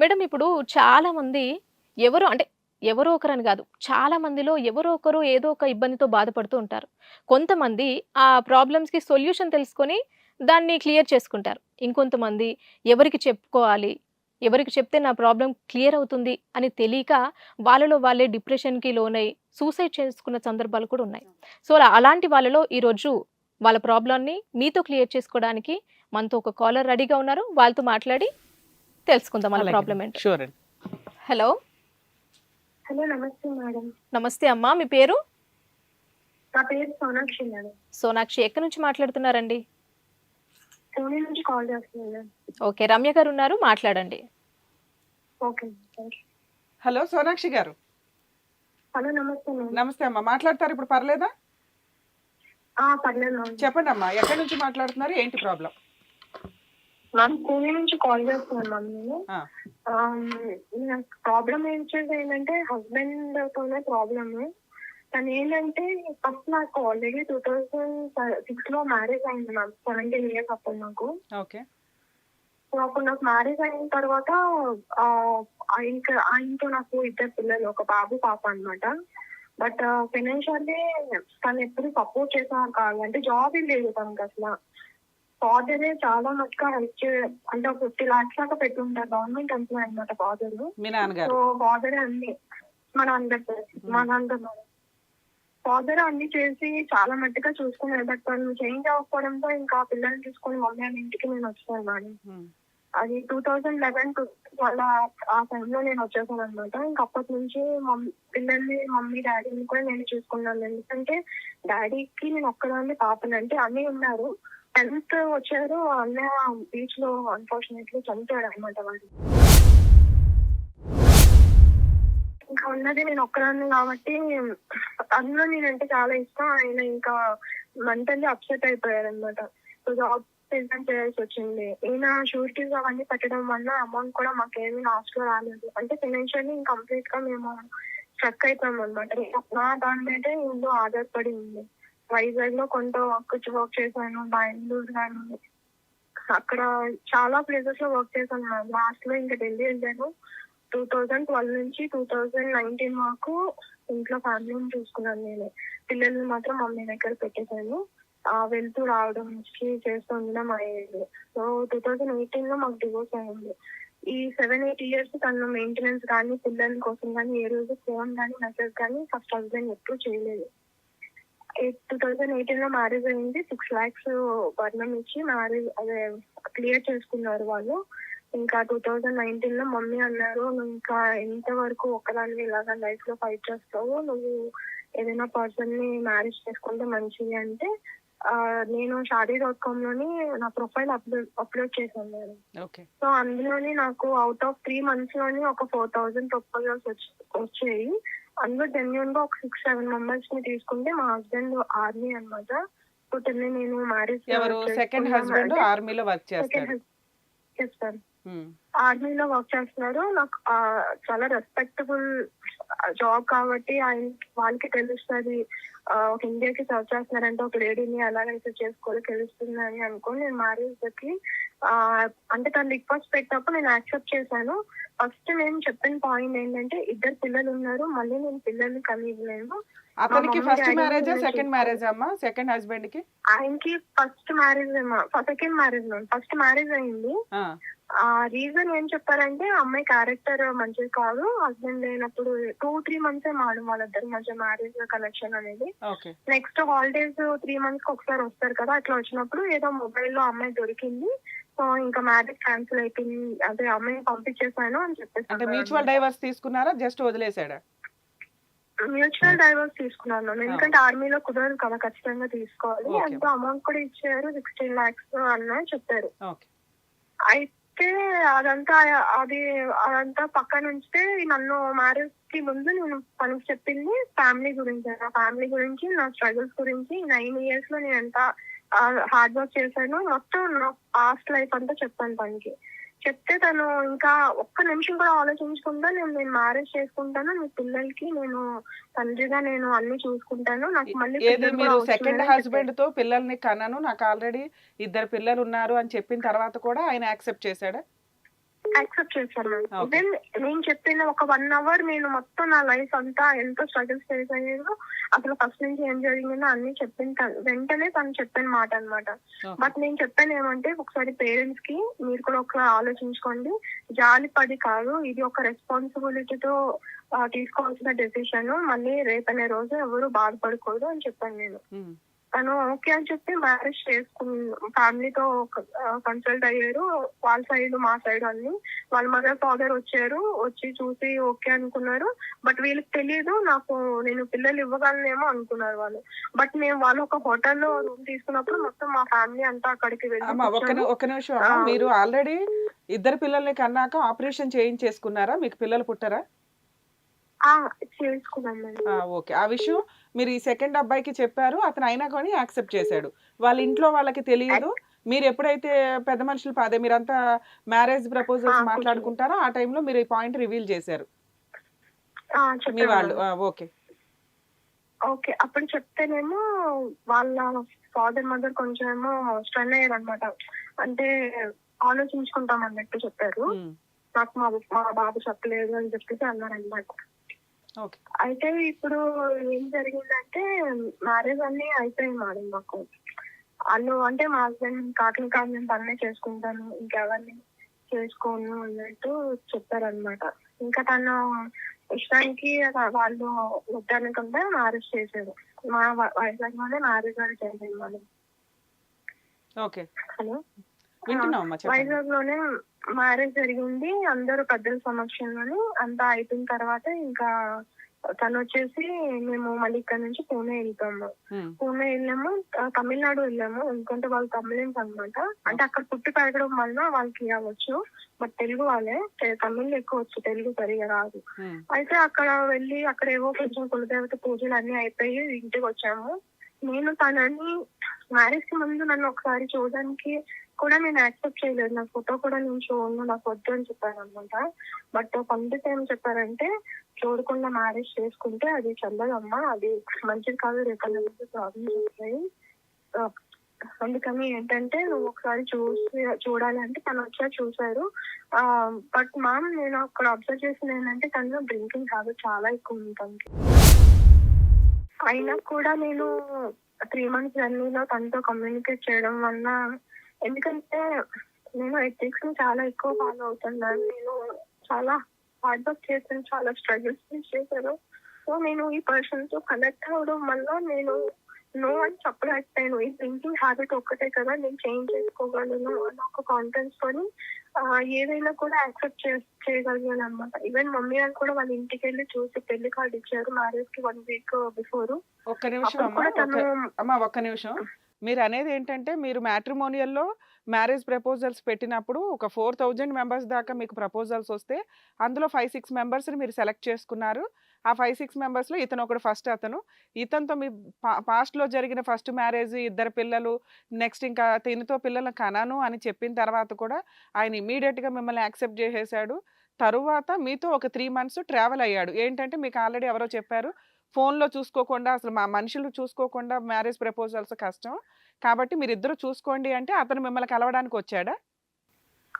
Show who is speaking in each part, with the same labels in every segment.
Speaker 1: Madam ఇప్పుడు చాలా మంది ఎవరు అంటే ఎవరో ఒకరని కాదు చాలా మందిలో ఎవరో ఒకరు ఏదో ఒక ఇబ్బందితో బాధపడుతూ ఉంటారు. కొంతమంది ఆ ప్రాబ్లమ్స్కి సొల్యూషన్ తెలుసుకొని దాన్ని క్లియర్ చేసుకుంటారు. ఇంకొంతమంది ఎవరికి చెప్పుకోవాలి ఎవరికి చెప్తే నా ప్రాబ్లం క్లియర్ అవుతుంది అని తెలియక వాళ్ళలో వాళ్ళే డిప్రెషన్కి లోనై సూసైడ్ చేసుకున్న సందర్భాలు కూడా ఉన్నాయి. సో అలాంటి వాళ్ళలో ఈరోజు వాళ్ళ ప్రాబ్లమ్ని మీతో క్లియర్ చేసుకోవడానికి మనతో ఒక కాలర్ రెడీగా ఉన్నారు. వాళ్ళతో మాట్లాడి తెలుసుకుందాం వాళ్ళ ప్రాబ్లం ఏంటో.
Speaker 2: షూర్ అండి.
Speaker 1: హలో
Speaker 3: హలో నమస్తే మేడం.
Speaker 1: నమస్తే అమ్మా మీ పేరు?
Speaker 3: నా పేరు సోనాక్షి మేడం.
Speaker 1: సోనాక్షి ఎక్కడి నుంచి మాట్లాడుతున్నారండి?
Speaker 3: సోనీ నుంచి కాల్ చేస్తున్నాను
Speaker 1: ఓకే రమ్య గారు ఉన్నారు మాట్లాడండి.
Speaker 3: ఓకే
Speaker 2: హలో సోనాక్షి గారు.
Speaker 3: హలో నమస్తే మేడం.
Speaker 2: నమస్తే అమ్మా మాట్లాడతారు ఇప్పుడు పర్లేదా?
Speaker 3: ఆ, పర్లేదు మేడం.
Speaker 2: చెప్పండి అమ్మా ఎక్కడి నుంచి మాట్లాడుతున్నారు ఏంటి ప్రాబ్లం
Speaker 3: మ్యామ్ పూణే నుంచి కాల్ చేస్తున్నాను మ్యామ్ నేను నాకు ప్రాబ్లం ఏంటంటే ఏంటంటే హస్బెండ్ తోనే ప్రాబ్లమ్ తను ఏంటంటే ఫస్ట్ నాకు ఆల్రెడీ టూ థౌజండ్ సిక్స్లో మ్యారేజ్ అయింది మ్యామ్ సెవెంటీన్ ఇయర్స్ అప్పుడు నాకు.
Speaker 2: ఓకే
Speaker 3: సో అప్పుడు నాకు మ్యారేజ్ అయిన తర్వాత ఆ, ఇంకా ఆయనతో నాకు ఇద్దరు పిల్లలు ఒక బాబు పాప అన్నమాట. బట్ ఫైనాన్షియల్లీ తను ఎప్పుడు సపోర్ట్ చేసేవారు కాదు. అంటే జాబ్ ఏం లేదు తనకి అసలు. ఫాదరే చాలా మటుగా హెల్ప్ చే అంటే ఒక ఫిఫ్టీ లాక్స్ దాకా పెట్టి ఉంటారు గవర్నమెంట్ ఎంప్లాయ్ అనమాట ఫాదర్
Speaker 2: మీ నాన్నగారు?
Speaker 3: సో ఫాదర్ అన్ని. మన అందరు మన అందరు ఫాదర్ అన్ని చేసి చాలా మట్టుగా చూసుకున్నారు బట్ తను చేంజ్ అవ్వకపోవడంతో ఇంకా పిల్లల్ని చూసుకొని మమ్మీ అని ఇంటికి నేను వచ్చాను మేడం. అది టూ థౌజండ్ లెవెన్ వాళ్ళ ఆ టైంలో నేను వచ్చేసాను అనమాట ఇంకా అప్పటి నుంచి మమ్మీ పిల్లల్ని మమ్మీ డాడీని కూడా నేను చూసుకున్నాను. ఎందుకంటే డాడీకి నేను ఒక్కదాన్ని పాపని అంటే అన్నీ ఉన్నారు. టెన్త్ వచ్చారు అన్న బీచ్లో అన్ఫార్చునేట్లీ చనిపోయాడు అనమాట వాడు. ఇంకా ఉన్నది నేను ఒక్కదాన్ని కాబట్టి అందులో నేనంటే చాలా ఇష్టం. ఆయన ఇంకా మెంటల్లీ అప్సెట్ అయిపోయారు అనమాట సో జాబ్ రిజైన్ చేయాల్సి వచ్చింది. ఈయన షూరిటీస్ అవన్నీ పెట్టడం వల్ల అమౌంట్ కూడా మాకేమీ లాస్ట్లో రాలేదు. అంటే ఫినాన్షియల్లీ కంప్లీట్గా మేము స్ట్రక్ అయిపోయాం అనమాట నా దాని మీద ఇందులో ఆధారపడి ఉంది. వైజాగ్లో కొంత వర్క్ వర్క్ చేశాను బెంగళూరు కానీ అక్కడ చాలా ప్లేసెస్లో వర్క్ చేశాను లాస్ట్లో ఇంకా ఢిల్లీ వెళ్ళాను. టూ థౌజండ్ ట్వెల్వ్ నుంచి టూ థౌజండ్ నైన్టీన్ వరకు ఇంట్లో ఫ్యామిలీని చూసుకున్నాను నేను. పిల్లల్ని మాత్రం మమ్మీ దగ్గర పెట్టేశాను. వెళ్తూ రావడం నుంచి చేస్తూ ఉండడం అయ్యేది. సో టూ థౌజండ్ ఎయిటీన్లో మాకు డివోర్స్ అయింది. ఈ సెవెన్ ఎయిట్ ఇయర్స్ తను మెయింటెనెన్స్ కానీ పిల్లల కోసం కానీ ఏ రోజు ఫోన్ కానీ మెసేజ్ కానీ ఫస్ట్ హస్బెండ్ ఎప్పుడు చేయలేదు. టూ థౌజండ్ ఎయిటీన్లో మ్యారేజ్ అయింది. సిక్స్ లాక్స్ వర్ణం ఇచ్చి మ్యారేజ్ అదే క్లియర్ చేసుకున్నారు వాళ్ళు. ఇంకా టూ థౌజండ్ నైన్టీన్లో మమ్మీ అన్నారు నువ్వు ఇంకా ఎంత వరకు ఒక్కదాన్ని ఇలాగా లైఫ్లో ఫైట్ చేస్తావు. నువ్వు ఏదైనా పర్సన్ని మ్యారేజ్ చేసుకుంటే మంచిది అంటే నేను షాదీ డాట్ కామ్లోని నా ప్రొఫైల్ అప్లోడ్ అప్లోడ్ చేశాను నేను సో అందులోని నాకు అవుట్ ఆఫ్ త్రీ మంత్స్లోని ఒక ఫోర్ థౌసండ్ ప్రపోజల్స్ వచ్చాయి. అందులో జెన్యున్గా ఒక సిక్స్ సెవెన్ మెంబర్స్ని తీసుకుంటే మా హస్బెండ్ ఆర్మీ అన్నమాట. సో నేను మ్యారేజ్
Speaker 2: సెకండ్ హస్బెండ్ ఆర్మీలో వర్క్
Speaker 3: చేస్తాను ఆర్మీలో వర్క్ చేస్తున్నారు. నాకు చాలా రెస్పెక్టబుల్ జాబ్ కాబట్టి ఆయన వాళ్ళకి తెలుస్తుంది. ఒక ఇండియాకి సర్వ్ చేస్తున్నారంటే ఒక లేడీని ఎలాగైతే చేసుకోవాలో తెలుస్తుంది అని అనుకోని నేను మ్యారేజ్కి ఆ, అంటే తను రిక్వెస్ట్ పెట్టినప్పుడు నేను యాక్సెప్ట్ చేశాను. ఫస్ట్ నేను చెప్పిన పాయింట్ ఏంటంటే ఇద్దరు పిల్లలు ఉన్నారు. మళ్ళీ నేను పిల్లల్ని కనివ్వలేను.
Speaker 2: అతనికి ఫస్ట్ మ్యారేజ్ సెకండ్ మ్యారేజ్ అమ్మా? సెకండ్ హస్బెండ్కి?
Speaker 3: ఆయనకి first marriage second marriage first marriage అయింది.
Speaker 2: ఆ,
Speaker 3: రీజన్ ఏం చెప్పారంటే అమ్మాయి క్యారెక్టర్ మంచిది కాదు. హస్బెండ్ లేనప్పుడు టూ త్రీ మంత్స్ మాడు వాళ్ళిద్దరి మధ్య మ్యారేజ్ కనెక్షన్ అనేది. నెక్స్ట్ హాలిడేస్ త్రీ మంత్స్కి ఒకసారి వస్తారు కదా అట్లా వచ్చినప్పుడు ఏదో మొబైల్లో అమ్మాయి దొరికింది. సో ఇంకా మ్యారేజ్ క్యాన్సిల్ అయిపోయింది. అదే అమ్మాయిని పంపించేసాను అని
Speaker 2: అంటే మ్యూచువల్
Speaker 3: చెప్పేసి
Speaker 2: డైవర్స్ తీసుకున్నారా? జస్ట్ వదిలేసాడా
Speaker 3: మ్యూచువల్ డైవర్స్ తీసుకున్నాను ఎందుకంటే ఆర్మీలో కుదరదు కదా ఖచ్చితంగా తీసుకోవాలి. ఎంతో అమౌంట్ కూడా ఇచ్చారు సిక్స్టీన్ లాక్స్ అన్న చెప్పారు.
Speaker 2: ఓకే
Speaker 3: అయితే అదంతా అది అదంతా పక్కన ఉంచితే నన్ను మ్యారేజ్కి ముందు నేను పనికి చెప్పింది ఫ్యామిలీ గురించి. నా ఫ్యామిలీ గురించి నా స్ట్రగుల్స్ గురించి నైన్ ఇయర్స్లో నేను ఎంత హార్డ్ వర్క్ చేశాను మొత్తం నా పాస్ట్ లైఫ్ అంతా చెప్పాను తనకి. చెప్తే తను ఇంకా ఒక్క నిమిషం కూడా ఆలోచించకుండా నేను నేను మ్యారేజ్ చేసుకుంటాను. మీ పిల్లలకి నేను తండ్రిగా నేను అన్ని చూసుకుంటాను. నాకు మళ్ళీ
Speaker 2: ఏది మీరు సెకండ్. హస్బెండ్తో పిల్లల్ని కన్నాను నాకు ఆల్రెడీ ఇద్దరు పిల్లలు ఉన్నారు అని చెప్పిన తర్వాత కూడా ఆయన యాక్సెప్ట్ చేశాడా?
Speaker 3: యాక్సెప్ట్ చేశాను మ్యామ్. ఈవెన్ నేను చెప్పిన ఒక వన్ అవర్ నేను మొత్తం నా లైఫ్ అంతా ఎంతో స్ట్రగుల్స్ ఫేస్ అయ్యాను అసలు ఫస్ట్ నుంచి ఏం జరిగిందో అన్ని చెప్పిన వెంటనే తను చెప్పిన మాట అన్నమాట
Speaker 2: Okay.
Speaker 3: బట్ నేను చెప్పాను ఏమంటే ఒకసారి పేరెంట్స్కి మీరు కూడా ఒకసారి ఆలోచించుకోండి జాలి పడి కాదు ఇది ఒక రెస్పాన్సిబిలిటీతో తీసుకోవాల్సిన డెసిషన్ మళ్ళీ రేపనే రోజు ఎవరు బాధపడకూడదు అని చెప్పాను నేను
Speaker 2: ఉమ్.
Speaker 3: తను ఓకే అని చెప్పి మ్యారేజ్ చేసుకుని ఫ్యామిలీతో కన్సల్ట్ అయ్యారు. వాళ్ళ సైడ్ మా సైడ్ అన్ని. వాళ్ళ మదర్ ఫాదర్ వచ్చారు. వచ్చి చూసి ఓకే అనుకున్నారు. బట్ వీళ్ళకి తెలియదు నాకు నేను పిల్లలు ఇవ్వగలనేమో అనుకున్నారు వాళ్ళు. బట్ మేము వాళ్ళు ఒక హోటల్లో రూమ్ తీసుకున్నప్పుడు మొత్తం మా ఫ్యామిలీ అంతా అక్కడికి వెళ్ళి
Speaker 2: ఒక్క నిమిషం. మీరు ఆల్రెడీ ఇద్దరు పిల్లల్ని కన్నాక ఆపరేషన్ చేయించేసుకున్నారా? మీకు పిల్లలు పుట్టారా?
Speaker 3: ఆ, చేసుకున్నాం
Speaker 2: ఓకే. ఆ విషయం మీరు ఈ సెకండ్ అబ్బాయికి చెప్పారు అతను అయినా కానీ యాక్సెప్ట్ చేశాడు. వాళ్ళ ఇంట్లో వాళ్ళకి తెలియదు. మీరు ఎప్పుడైతే పెద్ద మనుషులు అదే మీరంతా మ్యారేజ్ ప్రపోజల్స్ మాట్లాడుకుంటారో ఆ టైంలో మీరు ఈ పాయింట్ రివీల్ చేశారు. మీ వాళ్ళు ఓకే.
Speaker 3: ఓకే అప్పుడు చెప్తేనేమో వాళ్ళ ఫాదర్ మదర్ కొంచెం ఏమో స్టన్ అయ్యారు అనమాట అంటే ఆలోచించుకుంటాం అన్నట్టు చెప్పారు. నాకు మా మా బాబు చెప్పలేదు అని చెప్పేసి అన్నారు అనమాట అయితే ఇప్పుడు ఏం జరిగిందంటే మ్యారేజ్ అన్ని అయిపోయింది మేడం మాకు. వాళ్ళు అంటే మా హస్బెండ్ కాకిన కాదు నేను పన్నే చేసుకుంటాను ఇంకెవరిని చేసుకోను అన్నట్టు చెప్పారనమాట ఇంకా తను ఇష్టానికి వాళ్ళు వద్దనుకుంటే మ్యారేజ్ చేశారు. మా వైజాగ్లోనే మ్యారేజ్ మేడం
Speaker 2: ఓకే.
Speaker 3: హలో? వైజాగ్లోనే మ్యారేజ్ జరిగింది. అందరూ పెద్దల సమక్షంలోని అంతా అయిపోయిన తర్వాత ఇంకా తను వచ్చేసి మేము మళ్ళీ ఇక్కడ నుంచి పూణే వెళ్తాము. పూణే వెళ్ళాము. తమిళనాడు వెళ్ళాము. ఎందుకంటే వాళ్ళు తమిళన్స్ అన్నమాట. అంటే అక్కడ పుట్టి పెరగడం వల్ల వాళ్ళకి అవ్వచ్చు బట్ తెలుగు వాళ్ళే. తమిళ్ ఎక్కువ వచ్చు. తెలుగు సరిగా రాదు. అయితే అక్కడ వెళ్ళి అక్కడ ఏవో కొంచెం కులదేవత పూజలు అన్ని అయిపోయి ఇంటికి వచ్చాము. నేను తనని మ్యారేజ్కి ముందు నన్ను ఒకసారి చూడడానికి కూడా నేను యాక్సెప్ట్ చేయలేదు. నా ఫోటో కూడా నేను చూడను నాకు వద్దు అని చెప్పాను అనమాట బట్ పండిత్ ఏం చెప్పారంటే చూడకుండా మ్యారేజ్ చేసుకుంటే అది చల్లదమ్మా అది మంచిది కాదు రేపు ప్రాబ్లమ్స్ వస్తాయి అందుకని ఏంటంటే నువ్వు ఒకసారి చూసి చూడాలి అంటే తను వచ్చారు చూశారు. బట్ మ్యామ్ నేను అక్కడ అబ్జర్వ్ చేసింది ఏంటంటే తనలో డ్రింకింగ్ హ్యాబిట్ చాలా ఎక్కువ ఉంటుంది అయినా కూడా నేను త్రీ మంత్స్ జర్నీలో తనతో కమ్యూనికేట్ చేయడం వల్ల ఎందుకంటే నేను ఎథిక్స్ని చాలా ఎక్కువ ఫాలో అవుతున్నాను. నేను చాలా హార్డ్ వర్క్ చేశాను చాలా స్ట్రగుల్స్ చేశాను. సో నేను ఈ పర్సన్తో కనెక్ట్ అవ్వడం వల్ల నేను నో అని చెప్పలేకపోయాను ఈ డ్రింకింగ్ హ్యాబిట్ ఒక్కటే కదా నేను చేంజ్ చేసుకోగలను అని ఒక కాన్ఫిడెన్స్ తోని ఏదైనా కూడా యాక్సెప్ట్ చేయగలిగాను అనమాట ఈవెన్ మమ్మీ వాళ్ళు కూడా వాళ్ళ ఇంటికి వెళ్ళి చూసి పెళ్ళి కార్డు ఇచ్చారు మ్యారేజ్కి వన్ వీక్ బిఫోర్
Speaker 2: ఒక్క నిమిషం అమ్మా ఒక్క నిమిషం. మీరు అనేది ఏంటంటే మీరు మ్యాట్రిమోనియల్లో మ్యారేజ్ ప్రపోజల్స్ పెట్టినప్పుడు ఒక ఫోర్ థౌజండ్ మెంబర్స్ దాకా మీకు ప్రపోజల్స్ వస్తే అందులో ఫైవ్ సిక్స్ మెంబర్స్ని మీరు సెలెక్ట్ చేసుకున్నారు. ఆ ఫైవ్ సిక్స్ మెంబర్స్లో ఇతను ఒకడు ఫస్ట్ అతను. ఇతనితో మీ పా- పాస్ట్లో జరిగిన ఫస్ట్ మ్యారేజ్ ఇద్దరు పిల్లలు నెక్స్ట్ ఇంకా తినతో పిల్లలు కనాను అని చెప్పిన తర్వాత కూడా ఆయన ఇమీడియట్గా మిమ్మల్ని యాక్సెప్ట్ చేసేసాడు. తరువాత మీతో ఒక త్రీ మంత్స్ ట్రావెల్ అయ్యాడు. ఏంటంటే మీకు ఆల్రెడీ ఎవరో చెప్పారు ఫోన్లో చూసుకోకుండా అసలు మా మనుషులు చూసుకోకుండా మ్యారేజ్ ప్రపోజల్స్ కష్టం. కాబట్టి మీరు ఇద్దరు చూసుకోండి అంటే అతను మిమ్మల్ని కలవడానికి వచ్చాడా?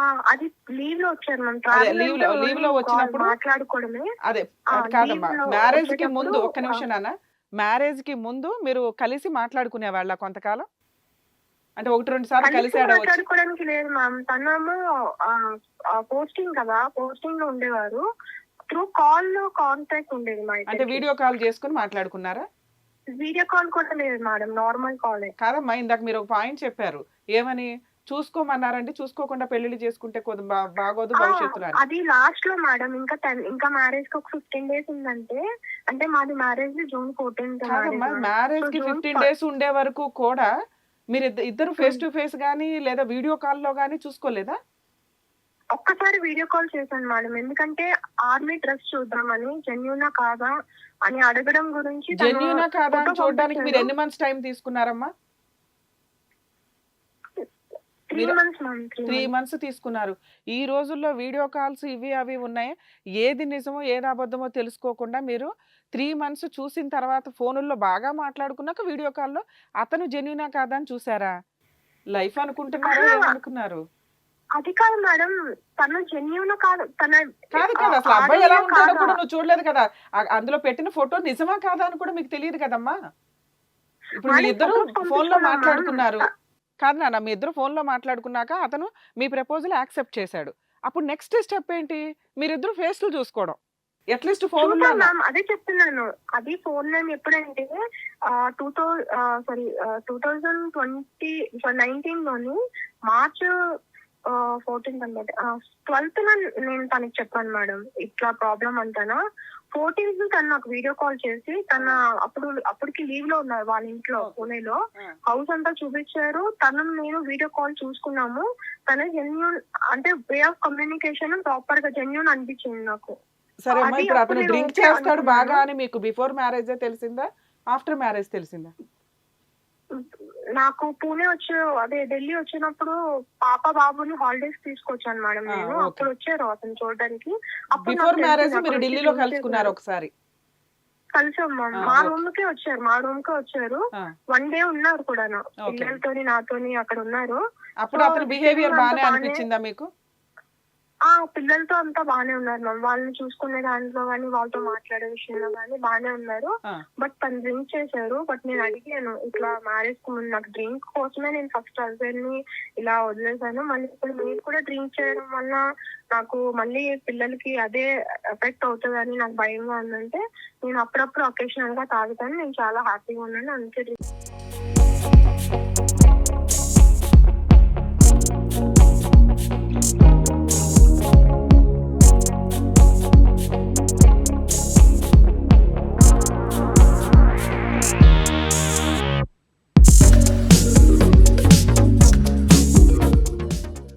Speaker 3: అది లీవ్లో వచ్చారు travel
Speaker 2: leave లో- leave లో వచ్చినప్పుడు-
Speaker 3: మాట్లాడుకోవడమే.
Speaker 2: అదే కాదమ్మా.
Speaker 3: మ్యారేజ్కి
Speaker 2: ముందు ఒక్క. నిమిషం నాన్న. మ్యారేజ్కి ముందు మీరు కలిసి మాట్లాడుకునే వాళ్ళ కొంతకాలం? అంటే ఒకటి రెండు సార్లు
Speaker 3: కలిసి మాట్లాడుకోవడానికి లేదు మ్యామ్ తనేమో పోస్టింగ్ కదా పోస్టింగ్లో ఉండేవారు. త్రూ కాల్లో కాంటాక్ట్ ఉండేది మా
Speaker 2: అంటే వీడియో కాల్ చేసుకుని మాట్లాడుకున్నారా?
Speaker 3: వీడియో కాల్ కూడా లేదు మేడం నార్మల్ కాలే
Speaker 2: కాదమ్మా ఇందాక మీరు ఒక పాయింట్ చెప్పారు. ఏమని? చూసుకోమన్నారంటే చూసుకోకుండా పెళ్ళిళ్ళు చేసుకుంటే కొద్ది బా- బాగోదు భవిష్యత్తులో అని.
Speaker 3: అది లాస్ట్లో మేడం ఇంకా టెన్ ఇంకా మ్యారేజ్కి ఒక ఫిఫ్టీన్ డేస్ ఉందంటే అంటే మాది మ్యారేజ్ జూన్ ఫోర్టీన్
Speaker 2: కాదమ్మా
Speaker 3: మ్యారేజ్కి
Speaker 2: ఫిఫ్టీన్ డేస్ ఉండే వరకు కూడా మీరు ఇద్ద- ఇద్దరు ఫేస్ టు ఫేస్ గానీ లేదా వీడియో కాల్లో గానీ చూసుకోలేదా?
Speaker 3: ఒక్కసారి వీడియో కాల్ చేశాను మేడం ఎందుకంటే ఆర్మీ డ్రెస్ చూద్దామని జెన్యునా కాదా అని అడగడం గురించి తను
Speaker 2: జెన్యునా కాదా అని
Speaker 3: photo
Speaker 2: చూడడానికి మీరు. ఎన్ని మంత్స్ టైం తీసుకున్నారమ్మా?
Speaker 3: త్రీ మంత్స్
Speaker 2: తీసుకున్నారు. ఈ రోజుల్లో వీడియో కాల్స్ ఇవి అవి ఉన్నాయి. ఏది నిజమో ఏది అబద్ధమో తెలుసుకోకుండా మీరు త్రీ మంత్స్ చూసిన తర్వాత ఫోనుల్లో బాగా మాట్లాడుకున్నాక వీడియో కాల్లో అతను జెన్యునా కాదా అని చూసారా? లైఫ్ అనుకుంటున్నారా
Speaker 3: ఆహా.
Speaker 2: ఏమనుకున్నారు?
Speaker 3: అది కాదు మేడం. తను జెన్యున్ కాదు. తన
Speaker 2: కాదు కాదు అసలు అబ్బాయి ఎలా ఉంటాడో? కూడా నువ్వు చూడలేదు కదా. అందులో పెట్టిన ఫోటో నిజమా కాదా అని కూడా మీకు తెలియదు కదమ్మా. ఇప్పుడు ఇద్దరు
Speaker 3: ఫోన్లో
Speaker 2: మాట్లాడుకున్నారు. కాదు నాన్న మీ ఇద్దరు ఫోన్లో మాట్లాడుకున్నాక అతను మీ ప్రపోజల్ యాక్సెప్ట్ చేశాడు. అప్పుడు నెక్స్ట్ స్టెప్ ఏంటి? మీరిద్దరు ఫేస్లు చూసుకోవడం. అట్లీస్ట్ ఫోన్
Speaker 3: మ్యామ్ అదే చెప్తున్నాను. అది ఫోన్ నేను ఎప్పుడంటే two thou sorry two thousand twenty నైన్టీన్లోని March fourteenth అనమాట. ట్వెల్త్ నేను తనకి చెప్పాను మేడం ఇట్లా ప్రాబ్లం అంటానా? ఫోర్టీన్త్ తను నాకు వీడియో కాల్ చేసి తన అప్పుడు అప్పటికి లీవ్లో ఉన్నారు వాళ్ళ ఇంట్లో. పూణేలో. హౌస్ అంతా చూపించారు. తను నేను వీడియో కాల్ చూసుకున్నాము. తన జెన్యున్ అంటే వే ఆఫ్ కమ్యూనికేషన్ ప్రాపర్గా జెన్యున్ అనిపించింది నాకు.
Speaker 2: సరే అమ్మా ఇప్పుడు అతను డ్రింక్ చేస్తాడు. బాగా అని మీకు బిఫోర్ మ్యారేజ్ తెలిసిందా? ఆఫ్టర్ మ్యారేజ్ తెలిసిందా?
Speaker 3: నాకు పూణే వచ్చి అదే ఢిల్లీ వచ్చినప్పుడు పాప బాబుని హాలిడేస్ తీసుకొచ్చాను మేడం నేను. అప్పుడు వచ్చారు అతను చూడడానికి. అప్పుడు
Speaker 2: బిఫోర్ మ్యారేజ్ మీరు ఢిల్లీలో కలుసుకున్నారు. ఒకసారి?
Speaker 3: కలిసాం మ్యామ్ మా. రూమ్ కే వచ్చారు మా రూమ్ కే వచ్చారు. వన్ డే ఉన్నారు కూడా. పిల్లలతోని నాతోని అక్కడ ఉన్నారు.
Speaker 2: అప్పుడు అతని బిహేవియర్ బాగానే- అనిపించిందా మీకు?
Speaker 3: ఆ పిల్లలతో అంతా బాగానే ఉన్నారు మ్యామ్ వాళ్ళని చూసుకునే దాంట్లో కానీ వాళ్ళతో మాట్లాడే విషయంలో కానీ బాగానే ఉన్నారు. బట్ తను డ్రింక్ చేశారు. బట్ నేను అడిగాను ఇట్లా మ్యారేజ్కు ముందు నాకు డ్రింక్ కోసమే నేను ఫస్ట్ హస్బెండ్ని ఇలా వదిలేసాను మళ్ళీ ఇప్పుడు మీరు కూడా డ్రింక్ చేయడం వల్ల నాకు మళ్ళీ పిల్లలకి అదే ఎఫెక్ట్ అవుతుందని నాకు భయంగా ఉందంటే నేను అప్పుడప్పుడు ఒకేషనల్గా తాగుతాను. నేను చాలా హ్యాపీగా ఉన్నాను. అందుకే drink